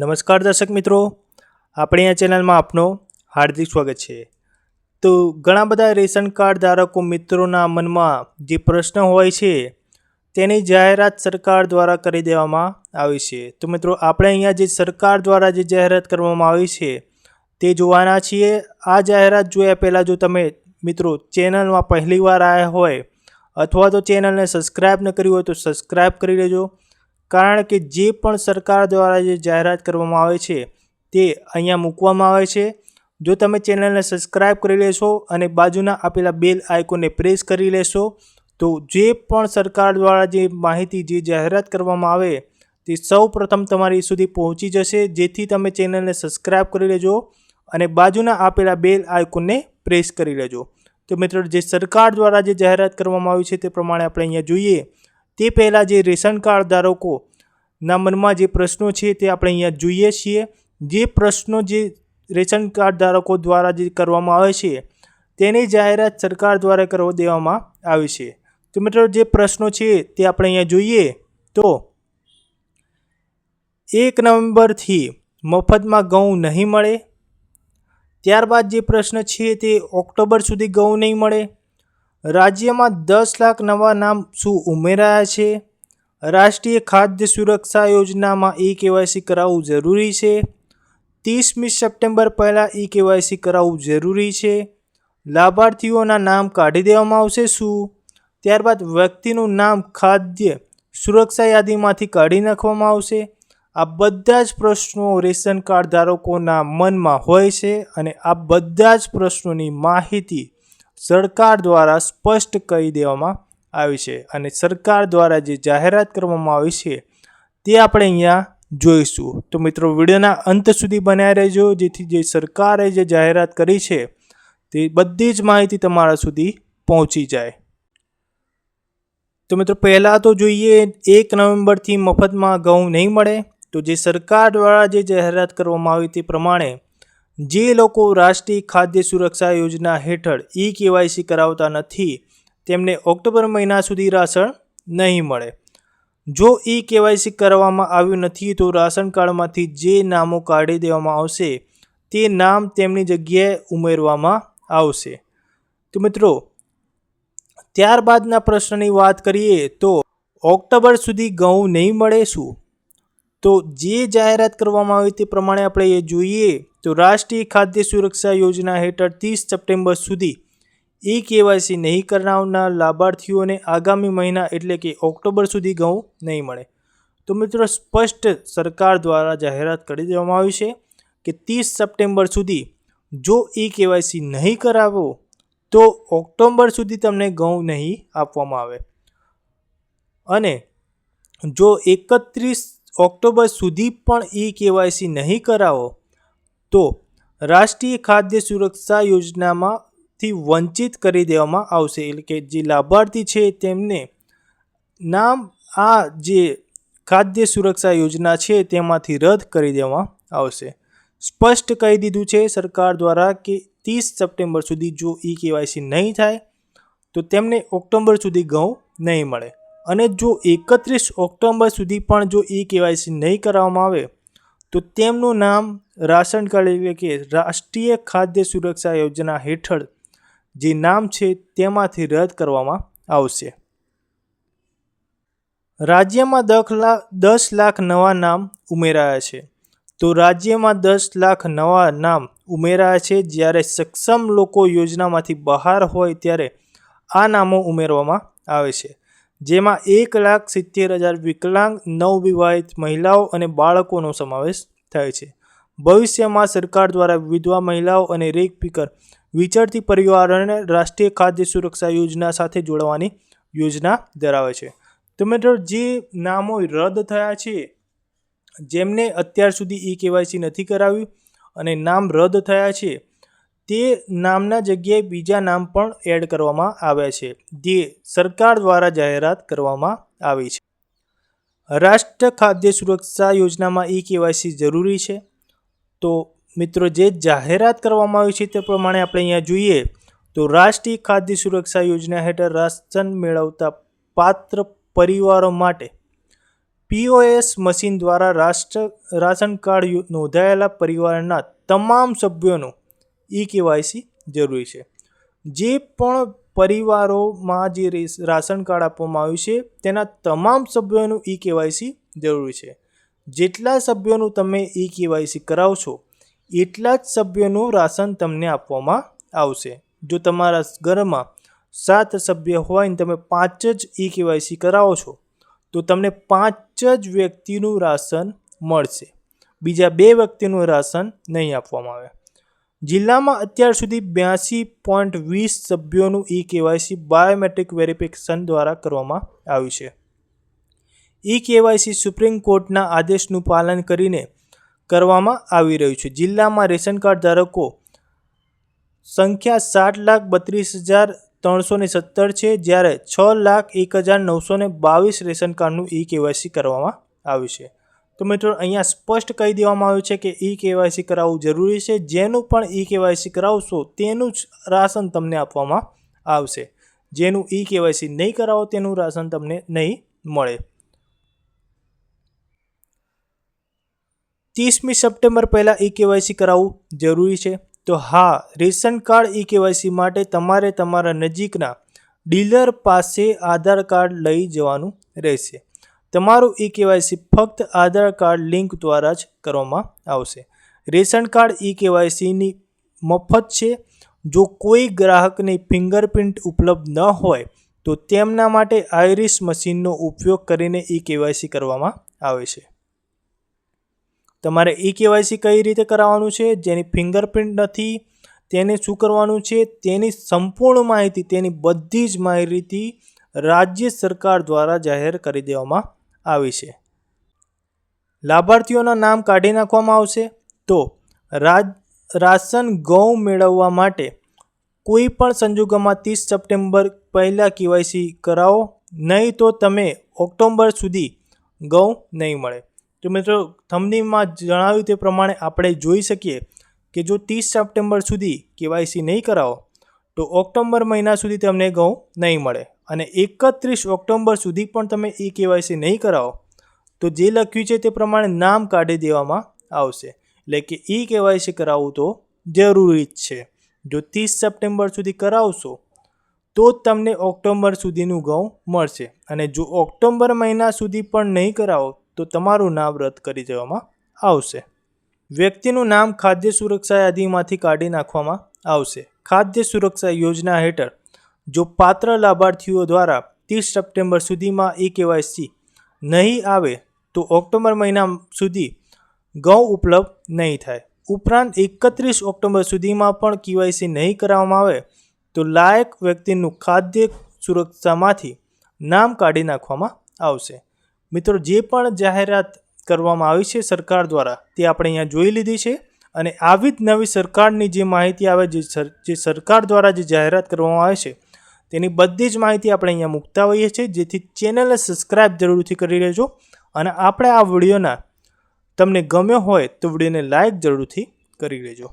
નમસ્કાર દર્શક મિત્રો. આપણી આ ચેનલમાં આપનો હાર્દિક સ્વાગત છે. તો ઘણા બધા રેશન કાર્ડ ધારકો મિત્રોના મનમાં જે પ્રશ્ન હોય છે, તેની જાહેરાત સરકાર દ્વારા કરી દેવામાં આવી છે. તો મિત્રો, આપણે અહીંયા જે સરકાર દ્વારા જે જાહેરાત કરવામાં આવી છે, તે જોવાના છીએ. આ જાહેરાત જોયા પહેલાં જો તમે મિત્રો ચેનલમાં પહેલી વાર આવ્યા હોય અથવા તો ચેનલને સબસ્ક્રાઈબ ન કરી હોય તો સબસ્ક્રાઈબ કરી લેજો. કારણ કે જે પણ સરકાર દ્વારા જે જાહેરાત કરવામાં આવે છે, તે અહીંયા મૂકવામાં આવે છે. જો તમે ચેનલને સબસ્ક્રાઇબ કરી લેશો અને બાજુના આપેલા બેલ આઇકોનને પ્રેસ કરી લેશો, તો જે પણ સરકાર દ્વારા જે માહિતી, જે જાહેરાત કરવામાં આવે, તે સૌ પ્રથમ તમારી સુધી પહોંચી જશે. જેથી તમે ચેનલને સબસ્ક્રાઈબ કરી લેજો અને બાજુના આપેલા બેલ આઇકોનને પ્રેસ કરી લેજો. તો મિત્રો, જે સરકાર દ્વારા જે જાહેરાત કરવામાં આવી છે, તે પ્રમાણે આપણે અહીંયા જોઈએ. તે પહેલાં જે રેશન કાર્ડ ધારકોના મનમાં જે પ્રશ્નો છે તે આપણે અહીંયા જોઈએ છીએ. જે પ્રશ્નો જે રેશન કાર્ડ ધારકો દ્વારા જે કરવામાં આવે છે, તેની જાહેરાત સરકાર દ્વારા કરવા દેવામાં આવી છે. તો મિત્રો, જે પ્રશ્નો છે તે આપણે અહીંયા જોઈએ તો એક નવેમ્બરથી મફતમાં ઘઉં નહીં મળે. ત્યારબાદ જે પ્રશ્ન છે તે ઓક્ટોબર સુધી ઘઉં નહીં મળે. રાજ્યમાં દસ લાખ નવા નામ શું ઉમેરાયા છે? રાષ્ટ્રીય ખાદ્ય સુરક્ષા યોજનામાં ઈ કેવાયસી કરાવવું જરૂરી છે? ત્રીસમી સપ્ટેમ્બર પહેલાં ઈ કેવાયસી કરાવવું જરૂરી છે? લાભાર્થીઓના નામ કાઢી દેવામાં આવશે શું? ત્યારબાદ વ્યક્તિનું નામ ખાદ્ય સુરક્ષા યાદીમાંથી કાઢી નાખવામાં આવશે? આ બધા જ પ્રશ્નો રેશન કાર્ડ ધારકોના મનમાં હોય છે અને આ બધા જ પ્રશ્નોની માહિતી સરકાર દ્વારા સ્પષ્ટ કહી દેવામાં આવી છે અને સરકાર દ્વારા જે જાહેરાત કરવામાં આવી છે, તે આપણે અહીંયા જોઈશું. તો મિત્રો, વિડીયોના અંત સુધી બનાવી રહેજો, જેથી જે સરકારે જે જાહેરાત કરી છે, તે બધી જ માહિતી તમારા સુધી પહોંચી જાય. તો મિત્રો, પહેલાં તો જોઈએ, એક નવેમ્બરથી મફતમાં ઘઉં નહીં મળે. તો જે સરકાર દ્વારા જે જાહેરાત કરવામાં આવી તે પ્રમાણે જે લોકો રાષ્ટ્રીય ખાદ્ય સુરક્ષા યોજના હેઠળ ઈ કેવાયસી કરાવતા નથી, તેમને ઓક્ટોબર મહિના સુધી રાશન નહીં મળે. જો ઈ કેવાયસી કરવામાં આવ્યું નથી, તો રાશન કાર્ડમાંથી જે નામો કાઢી દેવામાં આવશે, તે નામ તેમની જગ્યાએ ઉમેરવામાં આવશે. તો મિત્રો, ત્યારબાદના પ્રશ્નની વાત કરીએ તો ઓક્ટોબર સુધી ઘઉં નહીં મળે શું? તો જે જાહેરાત કરવામાં આવી તે પ્રમાણે આપણે એ જોઈએ તો રાષ્ટ્રીય ખાદ્ય સુરક્ષા યોજના હેઠળ ત્રીસ સપ્ટેમ્બર સુધી ઈ કેવાયસી નહીં કરાવનાર લાભાર્થીઓને આગામી મહિના એટલે કે ઓક્ટોબર સુધી ઘઉં નહીં મળે. તો મિત્રો, સ્પષ્ટ સરકાર દ્વારા જાહેરાત કરી દેવામાં આવી છે કે ત્રીસ સપ્ટેમ્બર સુધી જો ઈ કેવાયસી નહીં કરાવો તો ઓક્ટોબર સુધી તમને ઘઉં નહીં આપવામાં આવે. અને જો એકત્રીસ ઓક્ટોબર સુધી પણ ઈ કેવાયસી નહીં કરાવો, તો રાષ્ટ્રીય ખાદ્ય સુરક્ષા યોજનામાંથી વંચિત કરી દેવામાં આવશે. એટલે કે જે લાભાર્થી છે તેમને નામ આ જે ખાદ્ય સુરક્ષા યોજના છે તેમાંથી રદ કરી દેવામાં આવશે. સ્પષ્ટ કહી દીધું છે સરકાર દ્વારા કે ત્રીસ સપ્ટેમ્બર સુધી જો ઈ કેવાયસી નહીં થાય, તો તેમને ઓક્ટોબર સુધી ઘઉં નહીં મળે. અને જો એકત્રીસ ઓક્ટોબર સુધી પણ જો ઈ કેવાયસી નહીં કરવામાં આવે, તો તેમનું નામ રાશન કાર્ડ એટલે કે રાષ્ટ્રીય ખાદ્ય સુરક્ષા યોજના હેઠળ જે નામ છે તેમાંથી રદ કરવામાં આવશે. રાજ્યમાં દસ લાખ દસ લાખ નવા નામ ઉમેરાયા છે. તો રાજ્યમાં દસ લાખ નવા નામ ઉમેરાયા છે જ્યારે સક્ષમ લોકો યોજનામાંથી બહાર હોય ત્યારે આ નામો ઉમેરવામાં આવે છે. જેમાં એક લાખ સિત્તેર હજાર વિકલાંગ નવવિવાહિત મહિલાઓ અને બાળકોનો સમાવેશ થાય છે. ભવિષ્યમાં સરકાર દ્વારા વિધવા મહિલાઓ અને રેક પીકર વિચરતી પરિવારોને રાષ્ટ્રીય ખાદ્ય સુરક્ષા યોજના સાથે જોડવાની યોજના ધરાવે છે. તો મિત્રો, જે નામો રદ થયા છે, જેમને અત્યાર સુધી ઈ કેવાયસી નથી કરાવ્યું અને નામ રદ થયા છે તે નામના જગ્યાએ બીજા નામ પણ એડ કરવામાં આવ્યા છે. જે સરકાર દ્વારા જાહેરાત કરવામાં આવી છે. રાષ્ટ્ર ખાદ્ય સુરક્ષા યોજનામાં ઈ કેવાયસી જરૂરી છે. તો મિત્રો, જે જાહેરાત કરવામાં આવી છે તે પ્રમાણે આપણે અહીંયા જોઈએ તો રાષ્ટ્રીય ખાદ્ય સુરક્ષા યોજના હેઠળ રાશન મેળવતા પાત્ર પરિવારો માટે પીઓએસ મશીન દ્વારા રાષ્ટ્ર, રાશન કાર્ડ નોંધાયેલા પરિવારના તમામ સભ્યોનું ઈ કેવાયસી જરૂરી છે. જે પણ પરિવારોમાં જે રાશન કાર્ડ આપવામાં આવ્યું છે, તેના તમામ સભ્યોનું ઈ કેવાયસી જરૂરી છે. જેટલા સભ્યોનું તમે ઈ કેવાયસી કરાવશો એટલા જ સભ્યોનું રાશન તમને આપવામાં આવશે. જો તમારા ઘરમાં સાત સભ્ય હોય ને તમે પાંચ જ ઈ કેવાયસી કરાવો છો, તો તમને પાંચ જ વ્યક્તિનું રાશન મળશે. બીજા બે વ્યક્તિનું રાશન નહીં આપવામાં આવે. જિલ્લામાં અત્યાર સુધી બ્યાસી પોઈન્ટ વીસ સભ્યોનું ઈ કેવાયસી બાયોમેટ્રિક વેરિફિકેશન દ્વારા કરવામાં આવ્યું છે. ઈ કેવાયસી સુપ્રીમ કોર્ટના આદેશનું પાલન કરીને કરવામાં આવી રહ્યું છે. જિલ્લામાં રેશન કાર્ડ ધારકો સંખ્યા સાત લાખ બત્રીસ હજાર ત્રણસો ને સત્તર છે, જ્યારે છ લાખ એક હજાર નવસો ને બાવીસ રેશન કાર્ડનું ઈ કેવાયસી કરવામાં આવ્યું છે. તો મિત્રો, અહીંયા સ્પષ્ટ કહી દેવામાં આવ્યું છે કે ઈ કેવાયસી કરાવવું જરૂરી છે. જેનું પણ ઈ કેવાયસી કરાવશો, તેનું જ રાશન તમને આપવામાં આવશે. જેનું ઈ કેવાયસી નહીં કરાવો, તેનું રાશન તમને નહીં મળે. ત્રીસમી સપ્ટેમ્બર પહેલાં ઈ કેવાયસી કરાવવું જરૂરી છે. તો હા, રેશન કાર્ડ ઈ કેવાયસી માટે તમારે તમારા નજીકના ડીલર પાસે આધાર કાર્ડ લઈ જવાનું રહેશે. તમારું ઈ કેવાયસી ફક્ત આધાર કાર્ડ લિંક દ્વારા જ કરવામાં આવશે. રેશન કાર્ડ ઈ કેવાયસીની મફત છે. જો કોઈ ગ્રાહકની ફિંગરપ્રિન્ટ ઉપલબ્ધ ન હોય, તો તેમના માટે આઈરિસ મશીનનો ઉપયોગ કરીને ઈ કેવાયસી કરવામાં આવે છે. તમારે ઈ કેવાયસી કઈ રીતે કરાવવાનું છે? જેની ફિંગરપ્રિન્ટ નથી, તેને શું કરવાનું છે? તેની સંપૂર્ણ માહિતી, તેની બધી જ માહિતી રાજ્ય સરકાર દ્વારા જાહેર કરી દેવામાં આવી છે. લાભાર્થીઓના નામ કાઢી નાખવામાં આવશે તો રાજ, રાશન ઘઉં મેળવવા માટે કોઈ પણ સંજોગોમાં ત્રીસ સપ્ટેમ્બર પહેલાં કેવાયસી કરાવો, નહીં તો તમે ઓક્ટોબર સુધી ઘઉં નહીં મળે. તો મિત્રો થમનીમાં જણાવ્યું તે પ્રમાણે આપણે જોઈ શકીએ કે જો ત્રીસ સપ્ટેમ્બર સુધી કેવાયસી નહીં કરાવો, તો ઓક્ટોબર મહિના સુધી તમને ઘઉં નહીં મળે. અને એકત્રીસ ઓક્ટોબર સુધી પણ તમે ઈ કેવાયસી નહીં કરાવો, તો જે લખ્યું છે તે પ્રમાણે નામ કાઢી દેવામાં આવશે. એટલે કે ઈ કેવાયસી કરાવવું તો જરૂરી જ છે. જો ત્રીસ સપ્ટેમ્બર સુધી કરાવશો, તો જ તમને ઓક્ટોબર સુધીનું ઘઉં મળશે. અને જો ઓક્ટોબર મહિના સુધી પણ નહીં કરાવો, તો તમારું નામ રદ કરી દેવામાં આવશે. વ્યક્તિનું નામ ખાદ્ય સુરક્ષા યાદીમાંથી કાઢી નાખવામાં આવશે. ખાદ્ય સુરક્ષા યોજના હેઠળ જો પાત્ર લાભાર્થીઓ દ્વારા ત્રીસ સપ્ટેમ્બર સુધીમાં ઈ કેવાયસી નહીં આવે, તો ઓક્ટોબર મહિના સુધી ઘઉં ઉપલબ્ધ નહીં થાય. ઉપરાંત એકત્રીસ ઓક્ટોબર સુધીમાં પણ કેવાયસી નહીં કરવામાં આવે, તો લાયક વ્યક્તિનું ખાદ્ય સુરક્ષામાંથી નામ કાઢી નાખવામાં આવશે. મિત્રો, જે પણ જાહેરાત કરવામાં આવી છે સરકાર દ્વારા, તે આપણે અહીંયા જોઈ લીધી છે અને આવી જ નવી સરકારની જે માહિતી આવે જે સરકાર દ્વારા જે જાહેરાત કરવામાં આવે છે તેની બધી જ માહિતી આપણે અહીંયા મૂકતા હોઈએ છીએ. જેથી ચેનલને સબસ્ક્રાઈબ જરૂરથી કરી લેજો અને આપણે આ વિડીયોના તમને ગમ્યો હોય તો વિડીયોને લાઇક જરૂરથી કરી લેજો.